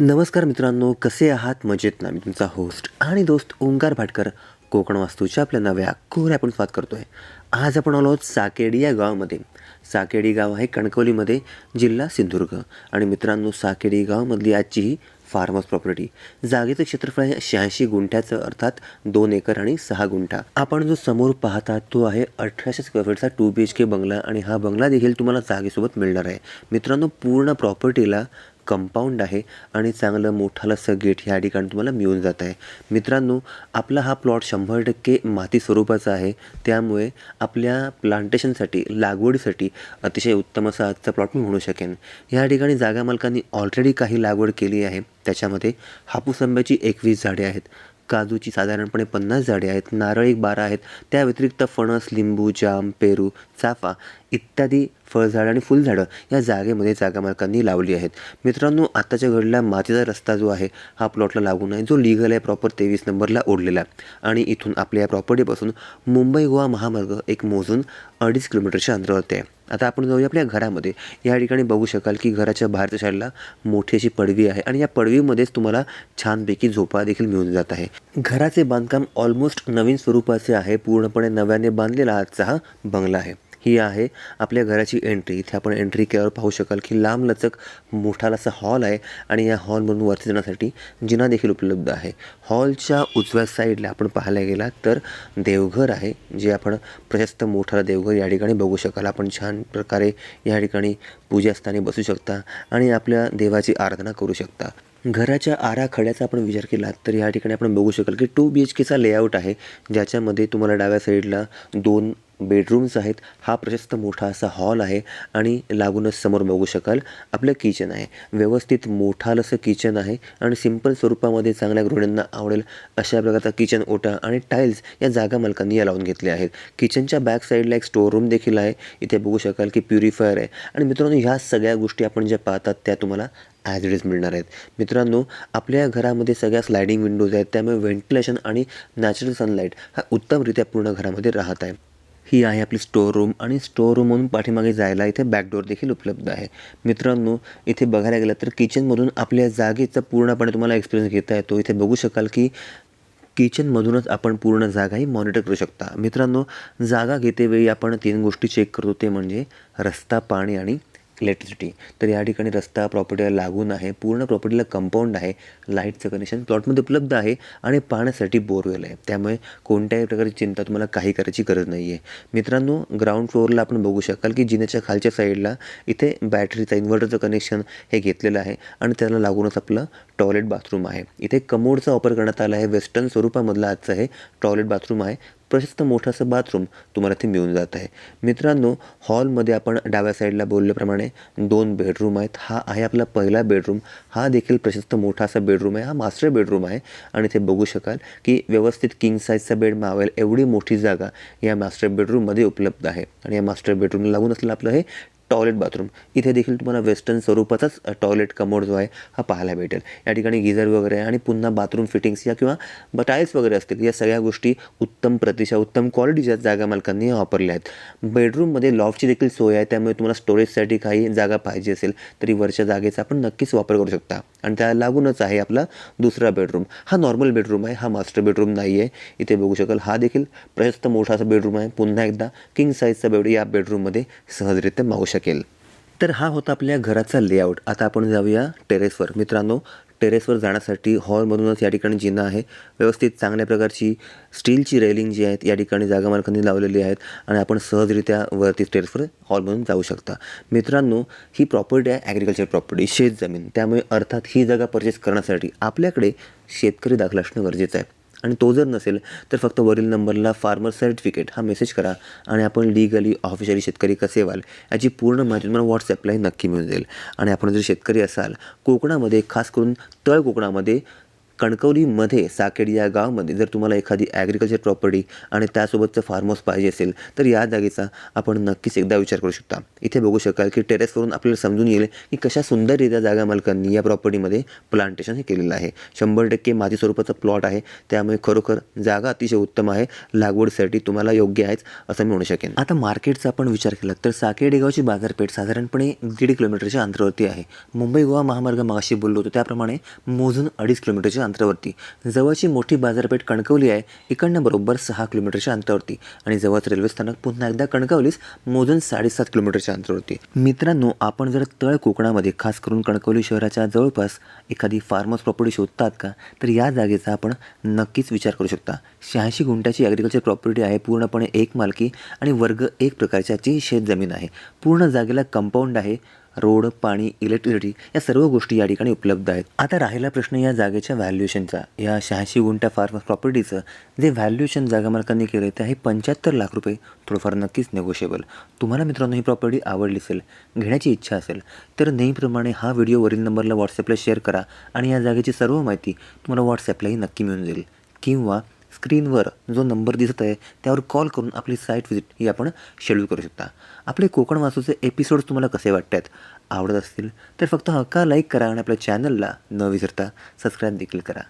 नमस्कार मित्रांनो कसे आहात? मजेत ना? मी तुमचा होस्ट आणि दोस्त ओंकार भाटकर कोकण वास्तूच्या आपल्या नव्या कोर आपण स्वागत करतो आहे आज आपण आलो आहोत साकेडी या गावामध्ये. साकेडी गाव आहे कणकवलीमध्ये जिल्हा सिंधुदुर्ग. आणि मित्रांनो साकेडी गावामधली आजची ही फार्म हाऊस प्रॉपर्टी जागेचं क्षेत्रफळ आहे शहाऐंशी गुंठ्याचं अर्थात दोन एकर आणि सहा गुंठा. आपण जो समोर पाहता तो आहे अठराशे स्क्वेअर फीटचा टू बी एच के बंगला. आणि हा बंगला देखील तुम्हाला जागेसोबत मिळणार आहे. मित्रांनो पूर्ण प्रॉपर्टीला कंपाऊंड आहे आणि चांगलं मोठालं असं गेट ह्या ठिकाणी तुम्हाला मिळून जात आहे. मित्रांनो आपला हा प्लॉट शंभर टक्के माती स्वरूपाचा आहे. त्यामुळे आपल्या प्लांटेशनसाठी लागवडीसाठी अतिशय उत्तम असा आजचा प्लॉट मी म्हणू शकेन. ह्या ठिकाणी जागा मालकांनी ऑलरेडी काही लागवड केली आहे. त्याच्यामध्ये हापूस आंब्याची एकवीस झाडे आहेत. काजूची साधारणपणे पन्नास झाडे आहेत नारळ एक बारा आहेत. त्या व्यतिरिक्त फणस लिंबू जाम पेरू चाफा इत्यादी फळझाडं आणि फुलझाडं या जागेमध्ये जागा मालकांनी लावली आहेत. मित्रांनो आत्ताच्या घडला मातीचा रस्ता जो आहे हा प्लॉटला लागून आहे जो लिगल आहे प्रॉपर तेवीस नंबरला ओढलेला आणि इथून आपल्या या प्रॉपर्टीपासून मुंबई गोवा महामार्ग एक मोजून अडीच किलोमीटरच्या अंतरावरती आहे. आता आपण जाऊया आपल्या घरामध्ये. या ठिकाणी बघू शकाल की घराच्या बाहेरच्या साईडला मोठी अशी पडवी आहे आणि या पडवीमध्येच तुम्हाला छानपैकी झोपा देखील मिळून जात आहे. घराचे बांधकाम ऑलमोस्ट नवीन स्वरूपाचे आहे. पूर्णपणे नव्याने बांधलेला आजचा हा बंगला आहे. ही आहे आपल्या घराची एंट्री इथे आपण एंट्री केल्यावर पाहू शकाल की लांब लचक असा हॉल आहे आणि या हॉलमधून वरती जाण्यासाठी जिना देखील उपलब्ध आहे. हॉलच्या उजव्या साईडला आपण पाहायला गेला तर देवघर आहे जे आपण प्रशस्त मोठाला देवघर या ठिकाणी बघू शकाल. आपण छान प्रकारे या ठिकाणी पूजास्थानी बसू शकता आणि आपल्या देवाची आराधना करू शकता. घराच्या आराखड्याचा आपण विचार केला तर या ठिकाणी आपण बघू शकाल की टू बी एच केचा लेआउट आहे ज्याच्यामध्ये तुम्हाला डाव्या साईडला दोन बेडरूम्स आहेत. हा प्रशस्त मोठा असा हॉल आहे आणि लागूनच समोर बघू शकाल आपलं किचन आहे. व्यवस्थित मोठाल असं किचन आहे आणि सिंपल स्वरूपामध्ये चांगल्या गृहिणींना आवडेल अशा प्रकारचा किचन ओटा आणि टाईल्स या जागा मालकांनी या लावून घेतल्या आहेत. किचनच्या बॅक साईडला एक स्टोअर रूम देखील आहे. इथे बघू शकाल की प्युरिफायर आहे. आणि मित्रांनो ह्या सगळ्या गोष्टी आपण ज्या पाहतात त्या तुम्हाला ॲज इट इज मिळणार आहेत. मित्रांनो आपल्या घरामध्ये सगळ्या स्लायडिंग विंडोज आहेत. त्यामुळे व्हेंटिलेशन आणि नॅचरल सनलाईट हा उत्तमरित्या पूर्ण घरामध्ये राहत आहे. ही आहे आपली स्टोअर रूम आणि स्टोअर रूममधून पाठीमागे जायला इथे बॅकडोर देखील उपलब्ध आहे. मित्रांनो इथे बघायला गेलं तर किचनमधून आपल्या जागेचा पूर्णपणे तुम्हाला एक्सपिरियन्स घेता येतो. इथे बघू शकाल की किचनमधूनच आपण पूर्ण जागाही मॉनिटर करू शकता. मित्रांनो जागा घेतेवेळी आपण तीन गोष्टी चेक करतो. ते म्हणजे रस्ता पाणी आणि इलेक्ट्रिसिटी तर या ठिकाणी रस्ता प्रॉपर्टीला लागून आहे पूर्ण प्रॉपर्टीला कंपाऊंड आहे लाईटचं कनेक्शन प्लॉटमध्ये उपलब्ध आहे आणि पाण्यासाठी बोरवेल आहे. त्यामुळे कोणत्याही प्रकारची चिंता तुम्हाला काही करायची गरज नाही आहे मित्रांनो ग्राउंड फ्लोअरला आपण बघू शकाल की जिन्याच्या खालच्या साईडला इथे बॅटरीचं इन्व्हर्टरचं कनेक्शन हे घेतलेलं आहे आणि त्याला लागूनच आपलं टॉयलेट बाथरूम आहे. इथे कमोडचा वापर करण्यात आला आहे. वेस्टर्न स्वरूपामधलं आजचं हे टॉयलेट बाथरूम आहे. प्रशस्त मोठं असं बाथरूम तुम्हाला ते मिळून जात आहे. मित्रांनो हॉलमध्ये आपण डाव्या साईडला बोलल्याप्रमाणे दोन बेडरूम आहेत. हा आहे आपला पहिला बेडरूम. हा देखील प्रशस्त मोठा असा बेडरूम आहे. हा मास्टर बेडरूम आहे. आणि ते बघू शकाल की व्यवस्थित किंग साईजचा बेड मावेल. एवढी मोठी जागा या मास्टर बेडरूममध्ये उपलब्ध आहे. आणि या मास्टर बेडरूमला लागून असलेलं आपलं हे टॉयलेट बाथरूम. इथे देखील तुम्हाला वेस्टर्न स्वरूपाचाच टॉयलेट कमोड जो आहे हा पाहायला भेटेल. या ठिकाणी गिझर वगैरे आहे आणि पुन्हा बाथरूम फिटिंग्स या किंवा टाईल्स वगैरे असतील या सगळ्या गोष्टी उत्तम प्रतिशा उत्तम क्वालिटीच्या जागा मालकांनी वापरल्या आहेत. बेडरूममध्ये लॉफ्टची देखील सोय आहे त्यामुळे तुम्हाला स्टोरेजसाठी काही जागा पाहिजे असेल तरी वरच्या जागेचा आपण नक्कीच वापर करू शकता. आणि त्याला लागूनच आहे आपला दुसरा बेडरूम हा नॉर्मल बेडरूम आहे हा मास्टर बेडरूम नाही आहे इथे बघू शकाल हा देखील प्रशस्त मोठा असा बेडरूम आहे. पुन्हा एकदा किंग साईजचा बेड या बेडरूममध्ये सहजरित्या मावू शकेल. तर हा होता आपल्या घराचा लेआउट आता आपण जाऊया टेरेसवर मित्रांनो टेरेसवर जाण्यासाठी हॉलमधूनच या ठिकाणी जिना आहे. व्यवस्थित चांगल्या प्रकारची स्टीलची रेलिंग जी आहेत या ठिकाणी जागा मालकांनी लावलेली आहेत आणि आपण सहजरित्या वरती टेरेसवर हॉलमधून जाऊ शकता. मित्रांनो ही प्रॉपर्टी आहे ॲग्रिकल्चर प्रॉपर्टी शेत जमीन त्यामुळे अर्थात ही जागा परचेस करण्यासाठी आपल्याकडे शेतकरी दाखला असणं गरजेचं आहे. आणि तो जर नसेल तर फक्त वरील नंबरला फार्मर सर्टिफिकेट हा मेसेज करा आणि आपण लिगली ऑफिशियली शेतकरी कसे व्हाल याची पूर्ण माहिती तुम्हाला व्हॉट्सॲपलाही नक्की मिळून जाईल. आणि आपण जर शेतकरी असाल कोकणामध्ये खास करून तळ कोकणामध्ये कणकवलीमध्ये साकेड या गावामध्ये जर तुम्हाला एखादी ॲग्रिकल्चर प्रॉपर्टी आणि त्यासोबतचं फार्म हाऊस पाहिजे असेल तर या जागेचा आपण नक्कीच एकदा विचार करू शकता. इथे बघू शकाल की टेरेसवरून आपल्याला समजून येईल की कशा सुंदररित्या जागा मालकांनी या प्रॉपर्टीमध्ये प्लांटेशन हे केलेलं आहे. शंभर टक्के माती स्वरूपाचा प्लॉट आहे. त्यामुळे खरोखर जागा अतिशय उत्तम आहे. लागवडीसाठी तुम्हाला योग्य आहेच असं मी म्हणू शकेन. आता मार्केटचा आपण विचार केला तर साकेडेगावची बाजारपेठ साधारणपणे दीड किलोमीटरच्या अंतरावरती आहे. मुंबई गोवा महामार्ग मागाशी बोललो होतो. त्याप्रमाणे मोजून अडीच किलोमीटरच्या अंतरावरती. जवळची मोठी बाजारपेठ कणकवली आहे. इकडनं बरोबर सहा किलोमीटरच्या अंतरावरती. आणि जवळच रेल्वे स्थानक पुन्हा एकदा कणकवलीस मोजून साडेसात किलोमीटरच्या अंतरावरती. मित्रांनो आपण जर तळ कोकणामध्ये खास करून कणकवली शहराच्या जवळपास एखादी फार्मर्स प्रॉपर्टी शोधतात का तर या जागेचा आपण नक्कीच विचार करू शकता. शहाऐंशी गुंठ्याची ॲग्रिकल्चर प्रॉपर्टी आहे पूर्णपणे एक मालकी आणि वर्ग एक प्रकारच्याची शेतजमीन आहे. पूर्ण जागेला कंपाऊंड आहे. रोड पाणी इलेक्ट्रिसिटी या सर्व गोष्टी या ठिकाणी उपलब्ध आहेत. आता राहिला प्रश्न या जागेच्या व्हॅल्युएशनचा या शहाऐंशी गुंठ्या फार्म प्रॉपर्टीचं जे व्हॅल्युएशन जागा मालकांनी केलं ते आहे पंच्याहत्तर लाख रुपये. थोडंफार नक्कीच नेगोशिएबल तुम्हाला मित्रांनो ही प्रॉपर्टी आवडली असेल घेण्याची इच्छा असेल तर नेहमीप्रमाणे हा व्हिडिओ वरील नंबरला व्हॉट्सअपला शेअर करा आणि या जागेची सर्व माहिती तुम्हाला व्हॉट्सअपलाही नक्की मिळून जाईल. किंवा स्क्रीनवर जो नंबर दिसत आहे त्यावर कॉल करून आपली साईट व्हिजिट ही आपण शेड्यूल करू शकता. आपले कोकण वासूचे एपिसोड्स तुम्हाला कसे वाटतात? आवडत असतील तर फक्त हक्का लाईक करा आणि आपल्या चॅनलला न विसरता सबस्क्राईब देखील करा.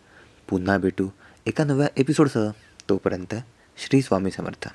पुन्हा भेटू एका नव्या एपिसोडसह तोपर्यंत श्री स्वामी समर्थ.